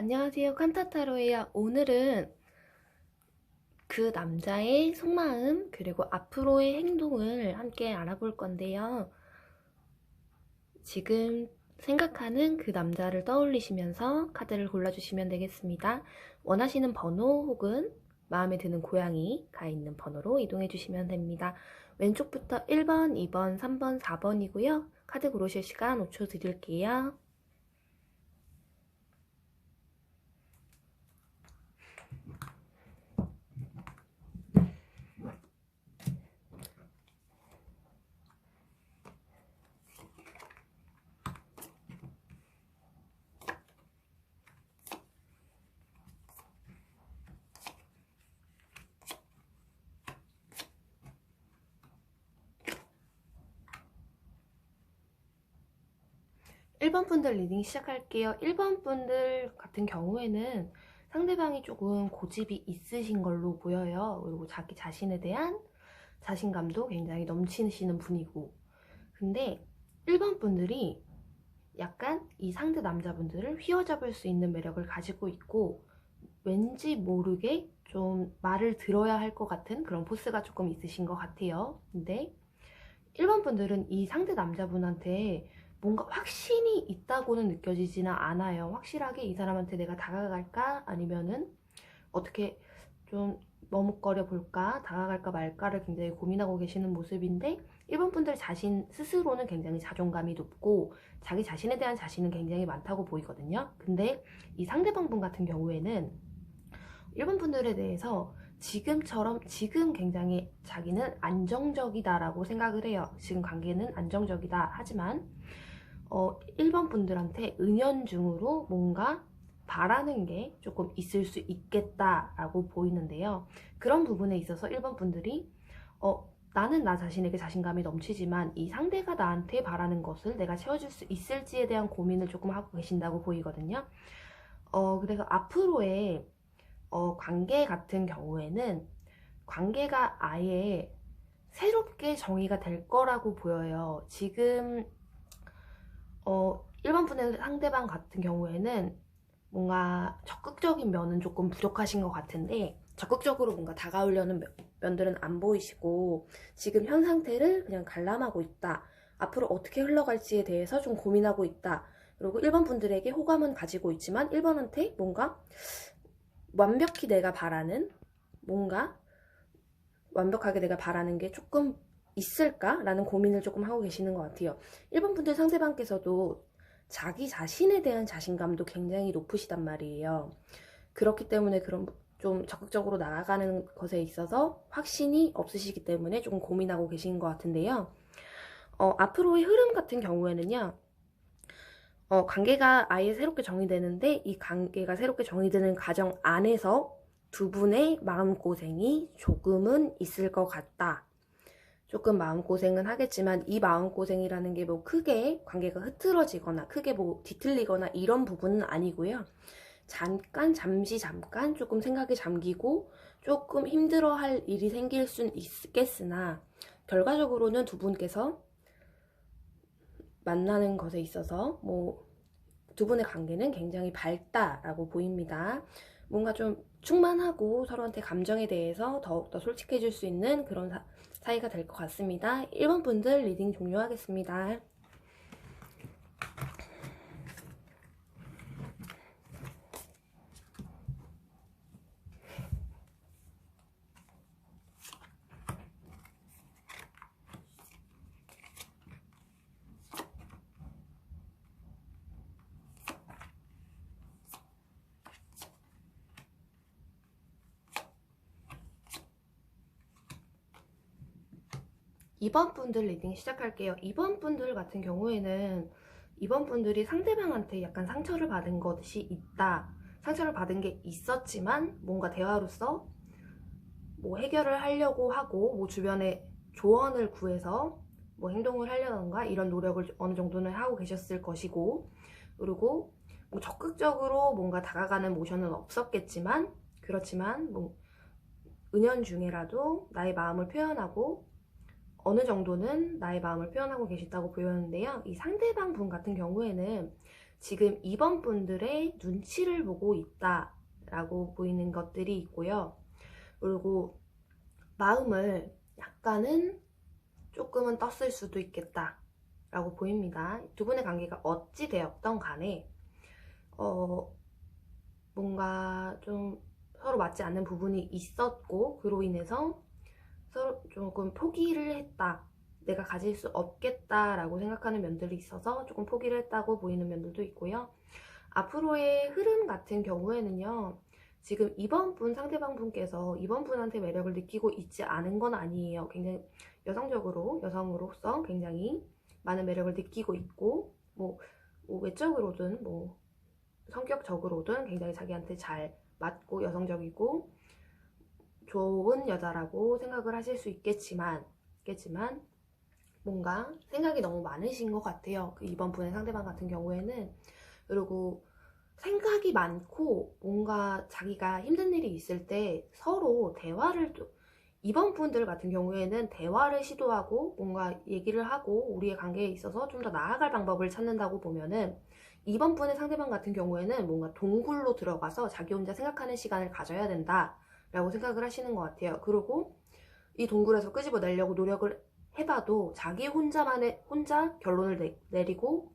안녕하세요. 칸타타로예요. 오늘은 그 남자의 속마음 그리고 앞으로의 행동을 함께 알아볼 건데요. 지금 생각하는 그 남자를 떠올리시면서 카드를 골라주시면 되겠습니다. 원하시는 번호 혹은 마음에 드는 고양이가 있는 번호로 이동해 주시면 됩니다. 왼쪽부터 1번, 2번, 3번, 4번이고요. 카드 고르실 시간 5초 드릴게요. 일번 분들 리딩 시작할게요. 1번 분들 같은 경우에는 상대방이 조금 고집이 있으신 걸로 보여요. 그리고 자기 자신에 대한 자신감도 굉장히 넘치시는 분이고. 근데 1번 분들이 약간 이 상대 남자분들을 휘어잡을 수 있는 매력을 가지고 있고, 왠지 모르게 좀 말을 들어야 할 것 같은 그런 포스가 조금 있으신 것 같아요. 근데 1번 분들은 이 상대 남자분한테 뭔가 확신이 있다고는 느껴지지는 않아요. 확실하게 이 사람한테 내가 다가갈까? 아니면은 어떻게 좀 머뭇거려 볼까? 다가갈까 말까를 굉장히 고민하고 계시는 모습인데 1번 분들 자신 스스로는 굉장히 자존감이 높고 자기 자신에 대한 자신은 굉장히 많다고 보이거든요. 근데 이 상대방 분 같은 경우에는 1번 분들에 대해서 지금처럼 지금 굉장히 자기는 안정적이다라고 생각을 해요. 지금 관계는 안정적이다. 하지만 어, 1번 분들한테 은연중으로 뭔가 바라는 게 조금 있을 수 있겠다라고 보이는데요. 그런 부분에 있어서 1번 분들이 어, 나는 나 자신에게 자신감이 넘치지만 이 상대가 나한테 바라는 것을 내가 채워줄 수 있을지에 대한 고민을 조금 하고 계신다고 보이거든요. 어, 그래서 앞으로의 어, 관계 같은 경우에는 관계가 아예 새롭게 정의가 될 거라고 보여요. 지금 어, 1번 분의 상대방 같은 경우에는 뭔가 적극적인 면은 조금 부족하신 것 같은데 적극적으로 뭔가 다가오려는 면- 면들은 안 보이시고 지금 현 상태를 그냥 관람하고 있다. 앞으로 어떻게 흘러갈지에 대해서 좀 고민하고 있다. 그리고 1번 분들에게 호감은 가지고 있지만 1번한테 뭔가 완벽히 내가 바라는 뭔가 완벽하게 내가 바라는 게 조금 있을까라는 고민을 조금 하고 계시는 것 같아요. 1번 분들 상대방께서도 자기 자신에 대한 자신감도 굉장히 높으시단 말이에요. 그렇기 때문에 그런 좀 적극적으로 나아가는 것에 있어서 확신이 없으시기 때문에 조금 고민하고 계신 것 같은데요. 어, 앞으로의 흐름 같은 경우에는요. 어, 관계가 아예 새롭게 정의되는데 이 관계가 새롭게 정의되는 과정 안에서 두 분의 마음고생이 조금은 있을 것 같다. 조금 마음고생은 하겠지만 이 마음고생이라는 게 뭐 크게 관계가 흐트러지거나 크게 뭐 뒤틀리거나 이런 부분은 아니고요. 잠깐, 잠시 잠깐 조금 생각에 잠기고 조금 힘들어 할 일이 생길 순 있겠으나 결과적으로는 두 분께서 만나는 것에 있어서 뭐 두 분의 관계는 굉장히 밝다라고 보입니다. 뭔가 좀 충만하고 서로한테 감정에 대해서 더욱더 솔직해질 수 있는 그런 사, 사이가 될 것 같습니다. 1번 분들 리딩 종료하겠습니다. 이번 분들 리딩 시작할게요. 2번 분들 같은 경우에는 2번 분들이 상대방한테 약간 상처를 받은 것이 있다. 상처를 받은 게 있었지만 뭔가 대화로서 뭐 해결을 하려고 하고 뭐 주변에 조언을 구해서 뭐 행동을 하려던가 이런 노력을 어느 정도는 하고 계셨을 것이고 그리고 뭐 적극적으로 뭔가 다가가는 모션은 없었겠지만 그렇지만 뭐 은연중에라도 나의 마음을 표현하고 어느 정도는 나의 마음을 표현하고 계시다고 보였는데요. 이 상대방 분 같은 경우에는 지금 2번 분들의 눈치를 보고 있다라고 보이는 것들이 있고요. 그리고 마음을 약간은 조금은 떴을 수도 있겠다라고 보입니다. 두 분의 관계가 어찌 되었던 간에 어 뭔가 좀 서로 맞지 않는 부분이 있었고 그로 인해서 서로 조금 포기를 했다. 내가 가질 수 없겠다라고 생각하는 면들이 있어서 조금 포기를 했다고 보이는 면들도 있고요. 앞으로의 흐름 같은 경우에는요. 지금 2번 분 상대방 분께서 2번 분한테 매력을 느끼고 있지 않은 건 아니에요. 굉장히 여성적으로 여성으로서 굉장히 많은 매력을 느끼고 있고 뭐, 뭐 외적으로든 뭐 성격적으로든 굉장히 자기한테 잘 맞고 여성적이고 좋은 여자라고 생각을 하실 수 있겠지만 있겠지만 뭔가 생각이 너무 많으신 것 같아요. 그 이번 분의 상대방 같은 경우에는 그리고 생각이 많고 뭔가 자기가 힘든 일이 있을 때 서로 대화를 또 이번 분들 같은 경우에는 대화를 시도하고 뭔가 얘기를 하고 우리의 관계에 있어서 좀 더 나아갈 방법을 찾는다고 보면은 이번 분의 상대방 같은 경우에는 뭔가 동굴로 들어가서 자기 혼자 생각하는 시간을 가져야 된다 라고 생각을 하시는 것 같아요. 그리고 이 동굴에서 끄집어내려고 노력을 해봐도 자기 혼자만의 혼자 결론을 내, 내리고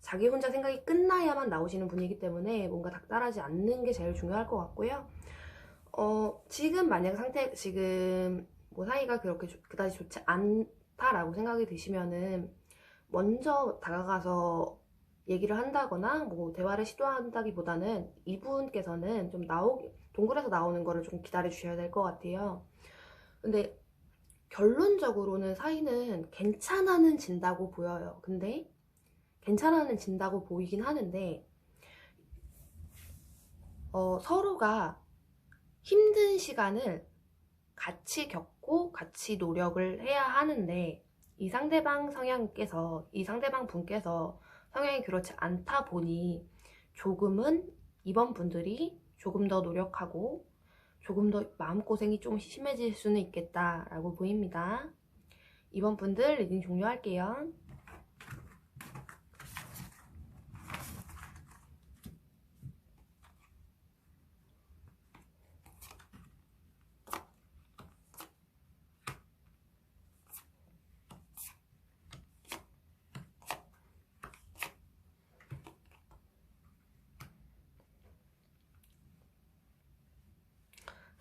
자기 혼자 생각이 끝나야만 나오시는 분이기 때문에 뭔가 닥달하지 않는 게 제일 중요할 것 같고요. 어, 지금 만약 상태, 지금 뭐 사이가 그렇게 조- 그다지 좋지 않다라고 생각이 드시면은 먼저 다가가서 얘기를 한다거나 뭐 대화를 시도한다기보다는 이분께서는 좀 나오, 동굴에서 나오는 거를 좀 기다려 주셔야 될 것 같아요. 근데 결론적으로는 사이는 괜찮아는 진다고 보여요. 근데 괜찮아는 진다고 보이긴 하는데 어, 서로가 힘든 시간을 같이 겪고 같이 노력을 해야 하는데 이 상대방 성향께서 이 상대방 분께서 성향이 그렇지 않다 보니 조금은 이번 분들이 조금 더 노력하고 조금 더 마음고생이 좀 심해질 수는 있겠다라고 보입니다. 이번 분들 리딩 종료할게요.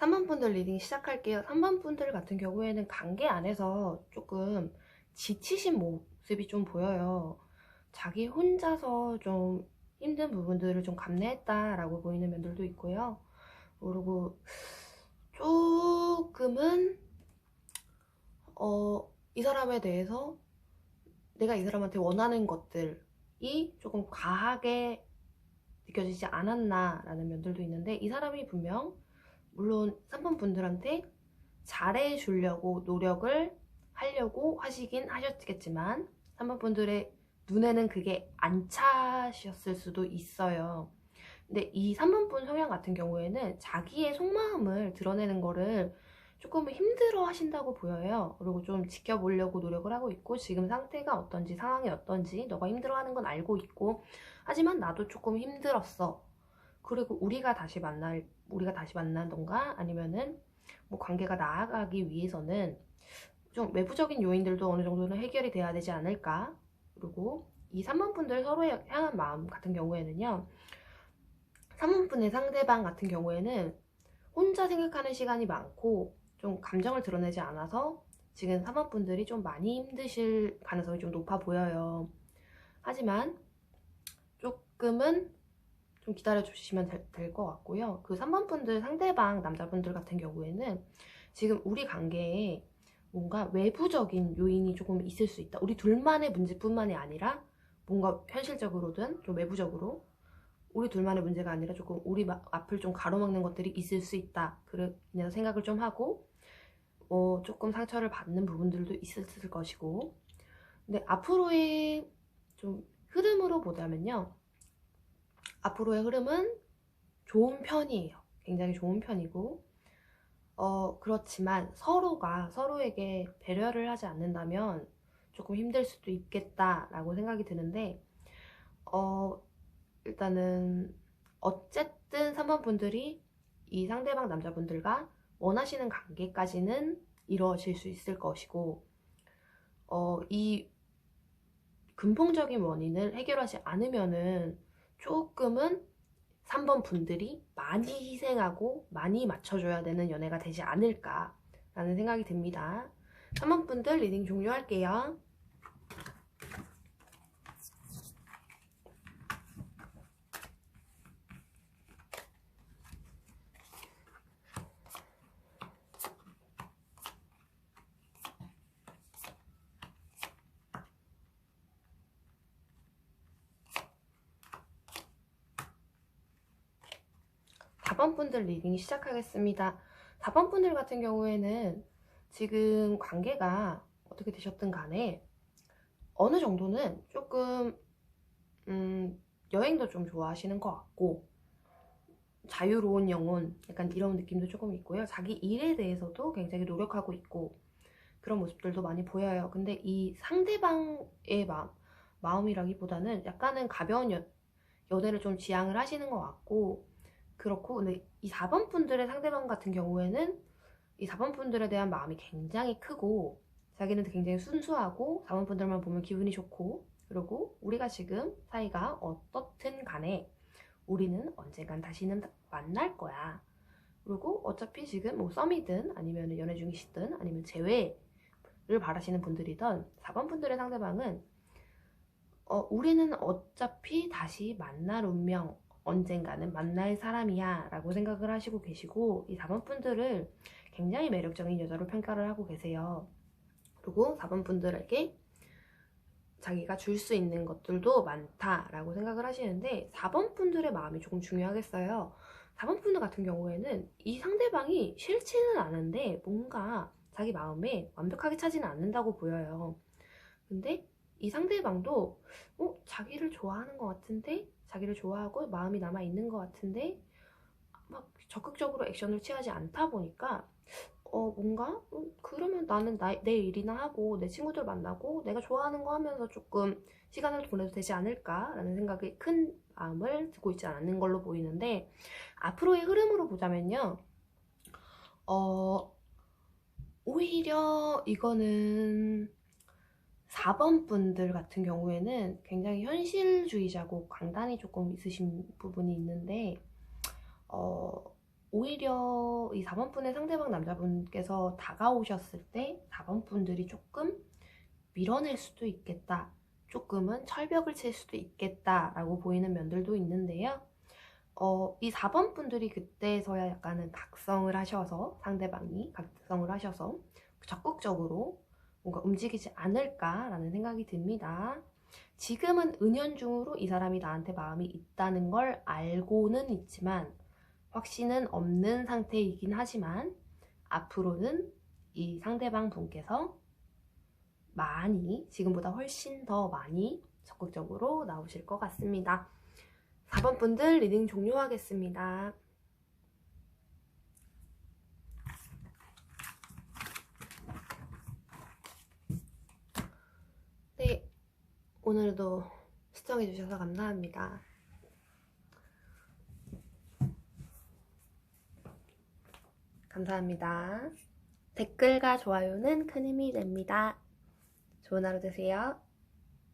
삼번 분들 리딩 시작할게요. 3번 분들 같은 경우에는 관계 안에서 조금 지치신 모습이 좀 보여요. 자기 혼자서 좀 힘든 부분들을 좀 감내했다라고 보이는 면들도 있고요. 그리고 조금은 어, 이 사람에 대해서 내가 이 사람한테 원하는 것들이 조금 과하게 느껴지지 않았나라는 면들도 있는데 이 사람이 분명 물론 3번 분들한테 잘해 주려고 노력을 하려고 하시긴 하셨겠지만 3번 분들의 눈에는 그게 안 차셨을 수도 있어요. 근데 이 3번 분 성향 같은 경우에는 자기의 속마음을 드러내는 거를 조금 힘들어 하신다고 보여요. 그리고 좀 지켜보려고 노력을 하고 있고 지금 상태가 어떤지 상황이 어떤지 너가 힘들어하는 건 알고 있고 하지만 나도 조금 힘들었어. 그리고 우리가 다시 만날 우리가 다시 만나던가 아니면은 뭐 관계가 나아가기 위해서는 좀 외부적인 요인들도 어느 정도는 해결이 돼야 되지 않을까. 그리고 이 3번 분들 서로에 향한 마음 같은 경우에는요. 3번 분의 상대방 같은 경우에는 혼자 생각하는 시간이 많고 좀 감정을 드러내지 않아서 지금 3번 분들이 좀 많이 힘드실 가능성이 좀 높아 보여요. 하지만 조금은 좀 기다려 주시면 될 것 같고요. 그 3번 분들 상대방 남자분들 같은 경우에는 지금 우리 관계에 뭔가 외부적인 요인이 조금 있을 수 있다. 우리 둘만의 문제뿐만이 아니라 뭔가 현실적으로든 좀 외부적으로 우리 둘만의 문제가 아니라 조금 우리 마- 앞을 좀 가로막는 것들이 있을 수 있다. 그런 생각을 좀 하고 어, 조금 상처를 받는 부분들도 있었을 것이고 근데 앞으로의 좀 흐름으로 보자면요. 앞으로의 흐름은 좋은 편이에요. 굉장히 좋은 편이고, 어, 그렇지만 서로가 서로에게 배려를 하지 않는다면 조금 힘들 수도 있겠다라고 생각이 드는데, 어, 일단은 어쨌든 3번 분들이 이 상대방 남자분들과 원하시는 관계까지는 이루어질 수 있을 것이고 어, 이 근본적인 원인을 해결하지 않으면은 조금은 3번 분들이 많이 희생하고 많이 맞춰줘야 되는 연애가 되지 않을까라는 생각이 듭니다. 3번 분들 리딩 종료할게요. 다번 분들 리딩 시작하겠습니다. 4번 분들 같은 경우에는 지금 관계가 어떻게 되셨든 간에 어느 정도는 조금 음, 여행도 좀 좋아하시는 것 같고 자유로운 영혼 약간 이런 느낌도 조금 있고요. 자기 일에 대해서도 굉장히 노력하고 있고 그런 모습들도 많이 보여요. 근데 이 상대방의 마음, 마음이라기보다는 약간은 가벼운 연, 연애를 좀 지향을 하시는 것 같고 그렇고 근데 이 4번 분들의 상대방 같은 경우에는 이 4번 분들에 대한 마음이 굉장히 크고 자기는 굉장히 순수하고 4번 분들만 보면 기분이 좋고 그리고 우리가 지금 사이가 어떻든 간에 우리는 언젠간 다시는 만날 거야. 그리고 어차피 지금 뭐 썸이든 아니면 연애 중이시든 아니면 재회를 바라시는 분들이든 4번 분들의 상대방은 어, 우리는 어차피 다시 만날 운명 언젠가는 만날 사람이야 라고 생각을 하시고 계시고 이 4번 분들을 굉장히 매력적인 여자로 평가를 하고 계세요. 그리고 4번 분들에게 자기가 줄 수 있는 것들도 많다라고 생각을 하시는데 4번 분들의 마음이 조금 중요하겠어요. 4번 분들 같은 경우에는 이 상대방이 싫지는 않은데 뭔가 자기 마음에 완벽하게 차지는 않는다고 보여요. 근데 이 상대방도 어, 자기를 좋아하는 것 같은데? 자기를 좋아하고 마음이 남아 있는 것 같은데? 막 적극적으로 액션을 취하지 않다 보니까 어 뭔가? 음, 그러면 나는 나, 내 일이나 하고 내 친구들 만나고 내가 좋아하는 거 하면서 조금 시간을 보내도 되지 않을까라는 생각이 큰 마음을 두고 있지 않는 걸로 보이는데 앞으로의 흐름으로 보자면요. 어 오히려 이거는 4번 분들 같은 경우에는 굉장히 현실주의자고 강단이 조금 있으신 부분이 있는데 어, 오히려 이 4번 분의 상대방 남자분께서 다가오셨을 때 4번 분들이 조금 밀어낼 수도 있겠다. 조금은 철벽을 칠 수도 있겠다라고 보이는 면들도 있는데요. 어, 이 4번 분들이 그때서야 약간은 각성을 하셔서 상대방이 각성을 하셔서 적극적으로 뭔가 움직이지 않을까라는 생각이 듭니다. 지금은 은연중으로 이 사람이 나한테 마음이 있다는 걸 알고는 있지만 확신은 없는 상태이긴 하지만 앞으로는 이 상대방 분께서 많이 지금보다 훨씬 더 많이 적극적으로 나오실 것 같습니다. 4번 분들 리딩 종료하겠습니다. 오늘도 시청해주셔서 감사합니다. 감사합니다. 댓글과 좋아요는 큰 힘이 됩니다. 좋은 하루 되세요.